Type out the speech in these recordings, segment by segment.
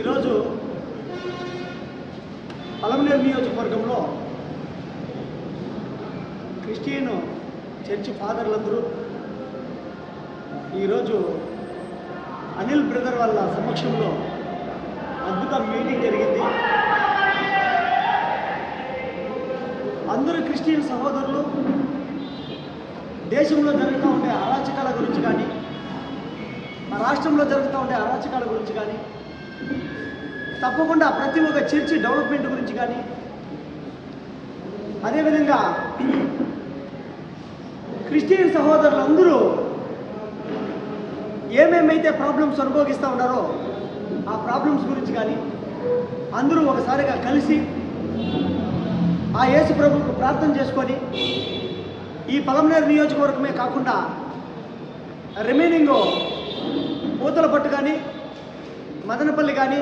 ఈరోజు పలమనేరు నియోజకవర్గంలో Christian church ఫాదర్లందరూ ఈరోజు అనిల్ బ్రదర్ వాళ్ళ సమక్షంలో అద్భుత మీటింగ్ జరిగింది. అందరూ క్రిస్టియన్ సహోదరులు దేశంలో జరుగుతూ ఉండే అరాచకాల గురించి కానీ మా రాష్ట్రంలో జరుగుతూ ఉండే అరాచకాల గురించి కానీ తప్పకుండా ప్రతి ఒక్క చర్చి డెవలప్మెంట్ గురించి కానీ అదేవిధంగా క్రిస్టియన్ సహోదరులందరూ ఏమేమైతే ప్రాబ్లమ్స్ అనుభవిస్తూ ఉన్నారో ఆ ప్రాబ్లమ్స్ గురించి కానీ అందరూ ఒకసారిగా కలిసి ఆ యేసు ప్రభుకు ప్రార్థన చేసుకొని ఈ పలమనేరు నియోజకవర్గమే కాకుండా రిమైనింగ్ పూతల పట్టు కానీ మదనపల్లి కానీ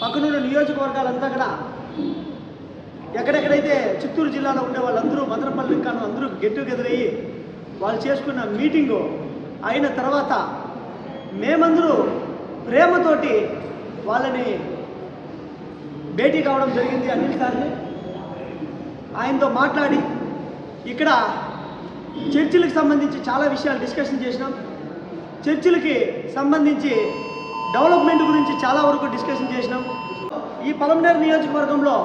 పక్కనున్న నియోజకవర్గాలంతా కూడా ఎక్కడెక్కడైతే చిత్తూరు జిల్లాలో ఉండే వాళ్ళందరూ మదనపల్లి కాను అందరూ గెట్ టుగెదర్ వాళ్ళు చేసుకున్న మీటింగు అయిన తర్వాత మేమందరూ ప్రేమతోటి వాళ్ళని భేటీ కావడం జరిగింది అనిల్ సార్ని. ఆయనతో మాట్లాడి ఇక్కడ చర్చిలకు సంబంధించి చాలా విషయాలు డిస్కషన్ చేసినాం. చర్చిలకి సంబంధించి డెవలప్మెంట్ గురించి చాలా వరకు డిస్కషన్ చేసినాం. ఈ పలమనేరు నియోజకవర్గంలో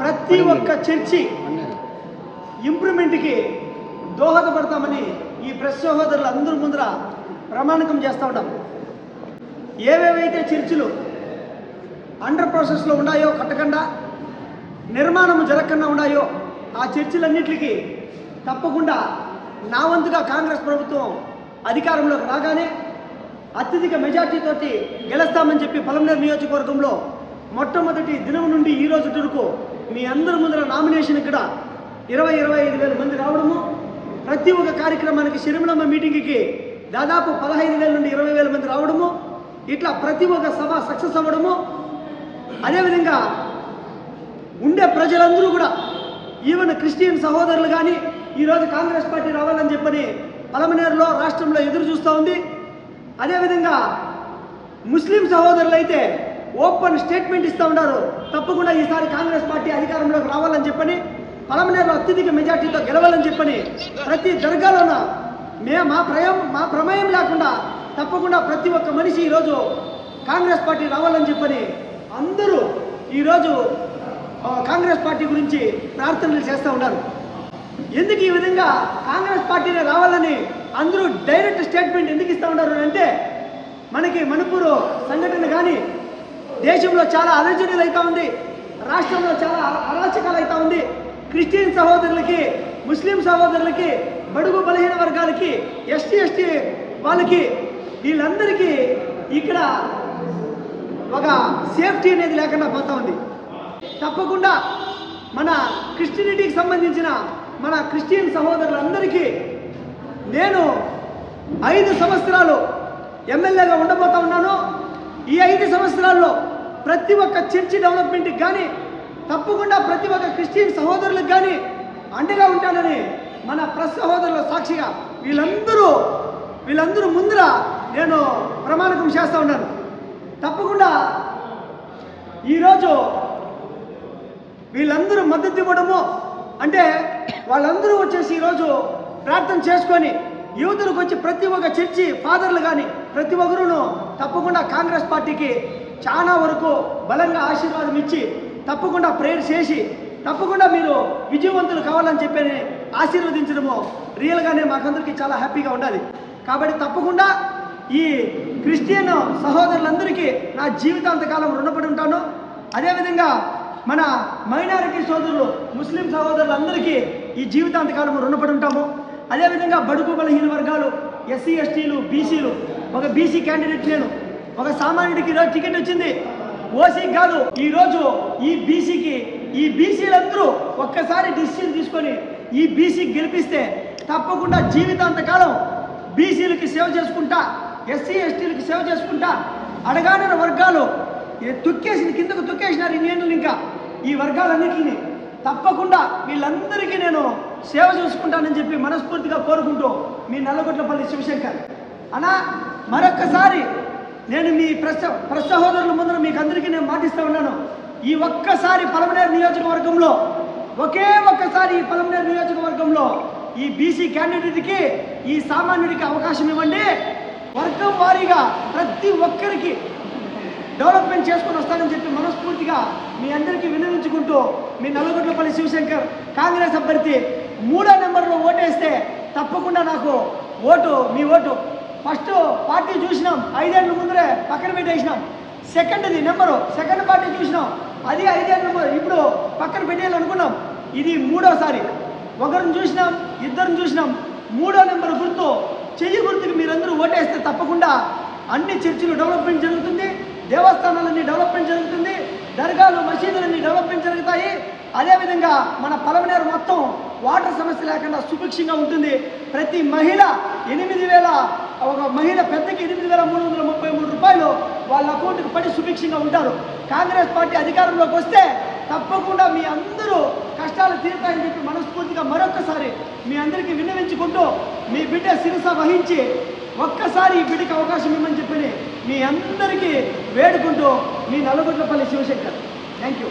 ప్రతి ఒక్క చర్చి ఇంప్రూవ్మెంట్కి దోహదపడతామని ఈ ప్రెస్ సహోదరులు అందరి ముందర ప్రమాణికం చేస్తూ ఉంటాం ఏవేవైతే చర్చిలు అండర్ ప్రాసెస్లో ఉన్నాయో కట్టకుండా నిర్మాణం జరగకుండా ఉన్నాయో ఆ చర్చిలన్నింటికి తప్పకుండా నా వంతుగా కాంగ్రెస్ ప్రభుత్వం అధికారంలోకి రాగానే అత్యధిక మెజార్టీతోటి గెలుస్తామని చెప్పి పలమనేరు నియోజకవర్గంలో మొట్టమొదటి దినం నుండి ఈ రోజు వరకు మీ అందరి ముందర నామినేషన్ ఇక్కడ ఇరవై ఇరవై ఐదు వేల మంది రావడము. ప్రతి ఒక్క కార్యక్రమానికి శరిమలమ్మ మీటింగ్కి దాదాపు పదహైదు వేల నుండి ఇరవై వేల మంది రావడము. ఇట్లా ప్రతి ఒక్క సభ సక్సెస్ అవ్వడము. అదేవిధంగా ఉండే ప్రజలందరూ కూడా ఈవెన్ క్రిస్టియన్ సహోదరులు కానీ ఈరోజు కాంగ్రెస్ పార్టీ రావాలని చెప్పని పలమనేరులో రాష్ట్రంలో ఎదురు చూస్తూ ఉంది. అదేవిధంగా ముస్లిం సహోదరులు అయితే ఓపెన్ స్టేట్మెంట్ ఇస్తూ ఉన్నారు. తప్పకుండా ఈసారి కాంగ్రెస్ పార్టీ అధికారంలోకి రావాలని చెప్పని పలమనేరులో అత్యధిక మెజార్టీతో గెలవాలని చెప్పని ప్రతి దర్గాలోన మే మా ప్రయం మా ప్రమేయం లేకుండా తప్పకుండా ప్రతి ఒక్క మనిషి ఈరోజు కాంగ్రెస్ పార్టీ రావాలని చెప్పని అందరూ ఈరోజు కాంగ్రెస్ పార్టీ గురించి ప్రార్థనలు చేస్తూ ఉన్నారు. ఎందుకు ఈ విధంగా కాంగ్రెస్ పార్టీనే రావాలని అందరూ డైరెక్ట్ స్టేట్మెంట్ ఎందుకు ఇస్తూ ఉన్నారు అంటే మనకి మణిపూర్ సంఘటన కానీ దేశంలో చాలా అలజడులు అవుతా ఉంది రాష్ట్రంలో చాలా అరాచకాలు అవుతా ఉంది. క్రిస్టియన్ సహోదరులకి ముస్లిం సహోదరులకి బడుగు బలహీన వర్గాలకి ఎస్టీ ఎస్టీ వాళ్ళకి వీళ్ళందరికీ ఇక్కడ ఒక సేఫ్టీ అనేది లేకుండా పోతా ఉంది. తప్పకుండా మన క్రిస్టియనిటీకి సంబంధించిన మన క్రిస్టియన్ సహోదరులందరికీ నేను ఐదు సంవత్సరాలు ఎమ్మెల్యేగా ఉండబోతా ఉన్నాను. ఈ ఐదు సంవత్సరాల్లో ప్రతి ఒక్క చర్చి డెవలప్మెంట్కి కానీ తప్పకుండా ప్రతి ఒక్క క్రిస్టియన్ సహోదరులకు కానీ అండగా ఉంటానని మన ప్రెస్ సహోదరుల సాక్షిగా వీళ్ళందరూ వీళ్ళందరూ ముందర నేను ప్రమాణకం చేస్తూ ఉన్నాను. తప్పకుండా ఈరోజు వీళ్ళందరూ మద్దతు ఇవ్వడము అంటే వాళ్ళందరూ వచ్చేసి ఈరోజు ప్రార్థన చేసుకొని యువతులకు వచ్చి ప్రతి ఒక్క చర్చి ఫాదర్లు కానీ ప్రతి ఒక్కరూ తప్పకుండా కాంగ్రెస్ పార్టీకి చాలా వరకు బలంగా ఆశీర్వాదం ఇచ్చి తప్పకుండా ప్రేయర్ చేసి తప్పకుండా మీరు విజయవంతులు కావాలని చెప్పి ఆశీర్వదించడము రియల్గానే మాకందరికీ చాలా హ్యాపీగా ఉండాలి. కాబట్టి తప్పకుండా ఈ క్రిస్టియన్ సహోదరులందరికీ నా జీవితాంతకాలం రుణపడి ఉంటాను. అదేవిధంగా మన మైనారిటీ సోదరులు ముస్లిం సహోదరులందరికీ ఈ జీవితాంతకాలం రుణపడి ఉంటాము. అదేవిధంగా బడుగు బలహీన వర్గాలు ఎస్సీ ఎస్టీలు బీసీలు ఒక బీసీ క్యాండిడేట్ నేను ఒక సామాన్యుడికి ఈరోజు టికెట్ వచ్చింది. ఓసీ కాదు ఈరోజు ఈ బీసీకి ఈ బీసీలందరూ ఒక్కసారి డిసిషన్ తీసుకొని ఈ బీసీకి గెలిపిస్తే తప్పకుండా జీవితాంతకాలం బీసీలకి సేవ చేసుకుంటా ఎస్సీ ఎస్టీలకి సేవ చేసుకుంటా అడగాడిన వర్గాలు ఏ తొక్కేసిన కిందకు తొక్కేసినారు ఈ నేను ఇంకా ఈ వర్గాలన్నింటినీ తప్పకుండా వీళ్ళందరికీ నేను సేవ చూసుకుంటానని చెప్పి మనస్ఫూర్తిగా కోరుకుంటూ మీ నల్లగొట్లపల్లి శివశంకర్. అనా మరొక్కసారి నేను మీ ప్రశ్న ప్రశ్న సహోదరుల ముందర మీకు అందరికీ నేను మాటిస్తూ ఉన్నాను. ఈ ఒక్కసారి పలమనేరు నియోజకవర్గంలో ఒకే ఒక్కసారి ఈ పలమనేరు నియోజకవర్గంలో ఈ బీసీ క్యాండిడేట్కి ఈ సామాన్యుడికి అవకాశం ఇవ్వండి. వర్గం వారీగా ప్రతి ఒక్కరికి డెవలప్మెంట్ చేసుకొని వస్తానని చెప్పి మనస్ఫూర్తిగా మీ అందరికీ విన్నవించుకుంటూ మీ నల్లగొట్లపల్లి శివశంకర్ కాంగ్రెస్ అభ్యర్థి మూడో నెంబర్లో ఓటేస్తే తప్పకుండా నాకు ఓటు మీ ఓటు. ఫస్ట్ పార్టీ చూసినాం ఐదేళ్ళ ముందరే పక్కన పెట్టేసినాం. సెకండ్ది నెంబరు సెకండ్ పార్టీ చూసినాం అది ఐదేళ్ళ నెంబర్ ఇప్పుడు పక్కన పెట్టేయాలనుకున్నాం. ఇది మూడోసారి. ఒకరిని చూసినాం ఇద్దరిని చూసినాం. మూడో నెంబర్ గుర్తు చెయ్యి గుర్తుకి మీరందరూ ఓటేస్తే తప్పకుండా అన్ని చర్చిలు డెవలప్మెంట్ జరుగుతుంది దేవస్థానాలన్నీ డెవలప్మెంట్ జరుగుతుంది దర్గాలు మసీదులన్నీ డెవలప్మెంట్ జరుగుతాయి. అదేవిధంగా మన పలమనేరు మొత్తం వాటర్ సమస్య లేకుండా సుభిక్షంగా ఉంటుంది. ప్రతి మహిళ ఎనిమిది వేల ఒక మహిళ పెద్దకి ఎనిమిది వేల మూడు వందల ముప్పై మూడు రూపాయలు వాళ్ళ అకౌంట్కి పడి సుభిక్షంగా ఉంటారు. కాంగ్రెస్ పార్టీ అధికారంలోకి వస్తే తప్పకుండా మీ అందరూ కష్టాలు తీరుతాయని చెప్పి మనస్ఫూర్తిగా మరొక్కసారి మీ అందరికీ విన్నవించుకుంటూ మీ బిడ్డ శిరస వహించి ఒక్కసారి ఈ బిడ్డకి అవకాశం ఇవ్వమని చెప్పి మీ అందరికీ వేడుకుంటూ మీ నల్లగొండలపల్లి శివశంకర్. Thank you